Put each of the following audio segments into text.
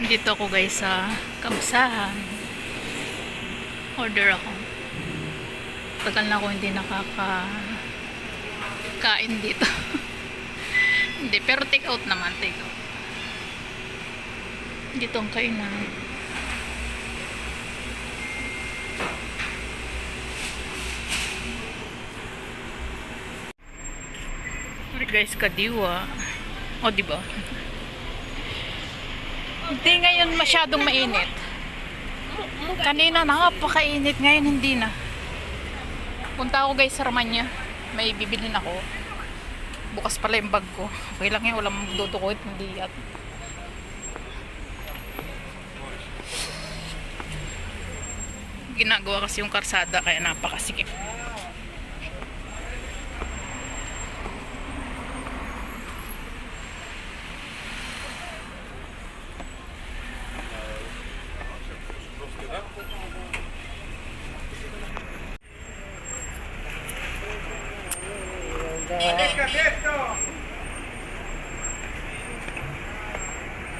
Dito ako guys sa Kamsahan. Order ako. Tagal na ako hindi nakaka kain dito. hindi, pero take out naman, take out. Dito ang kainan. Sorry guys, kadiwa. O, di ba? Hindi ngayon masyadong mainit. Kanina napakainit, ngayon hindi na. Punta ako guys sa Ramanya. May bibilin ako. Bukas pala yung bag ko. Okay lang yan, walang magdudukot, hindi at. Ginagawa kasi yung karsada kaya napakasikip.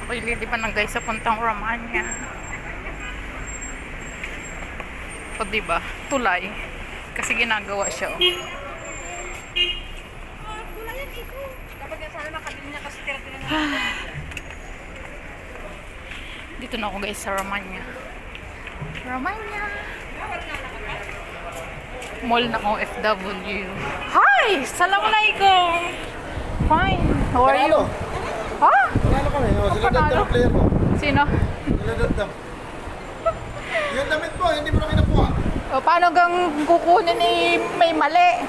Ako'y lilipan ng guys sa puntang Romania. O diba? Tulay. Kasi ginagawa siya. Oh. Tira-tira na. Dito na ako guys sa Romania. Romania. Mall na OFW. Hi! Assalamualaikum! Fine. How are you? Ha? Panalo kami. O, sila ang player mo. Sino? Sila dad ang. Yung damit mo, hindi mo na kinakuha. O, paano gang kukunin ni may mali?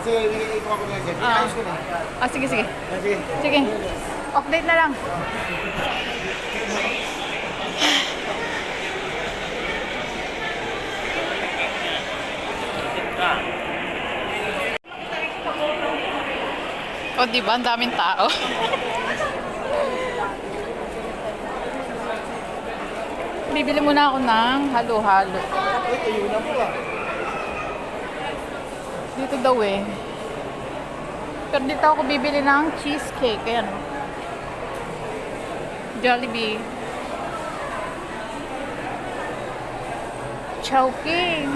Kasi ikuha ko na yan. Ah. Ayos ko na. Ah, sige, sige. Kasi, Sige. Update na lang. O, di ba? Ang daming tao. Bibili muna ako ng halo-halo. Dito daw eh. Pero dito ako bibili ng cheesecake. Ayan. oh. Jollibee. Chowking.